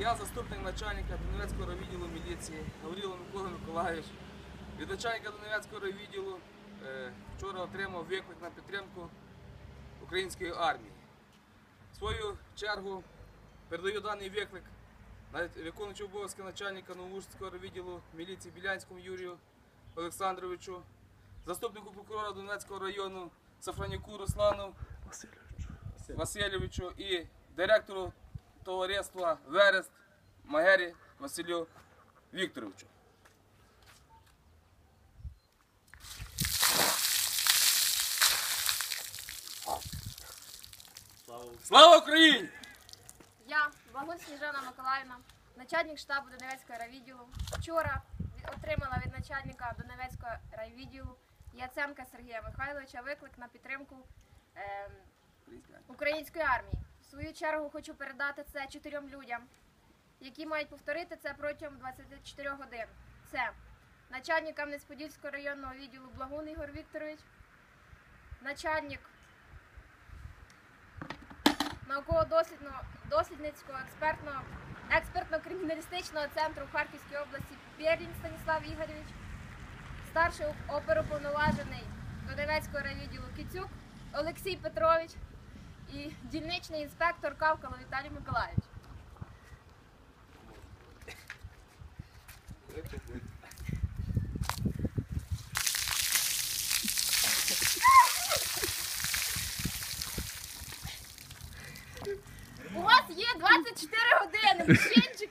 Я заступник начальника Донецького відділу міліції Гаврило Микола Миколаївич. Від начальника Донецького відділу е, вчора отримав виклик на підтримку української армії. В свою чергу передаю даний виклик виконуючи обов'язки начальника Новоужського відділу міліції Білянському Юрію Олександровичу, заступнику прокурора Донецького району Сафранюку Руслану Васильовичу і директору товариства Верест Магері Василю Вікторовичу. Слава Україні! Я, Багун Сніжана Миколаївна, начальник штабу Донецького райвідділу. Вчора отримала від начальника Донецького райвідділу Яценка Сергія Михайловича виклик на підтримку ем, української армії. Свою чергу хочу передати це чотирьом людям, які мають повторити це протягом 24 годин. Це начальник Кам'янець-Подільського районного відділу Благун Ігор Вікторович, начальник науково-дослідного дослідницького експертного експертно-криміналістичного центру в Харківській області Пєрін Станіслав Ігорович, старший оперуповноважений Донецького райвідділу Кіцюк Олексій Петрович і дільничний інспектор Кавкало Віталій Миколаївич. У вас є 24 години. Пишіть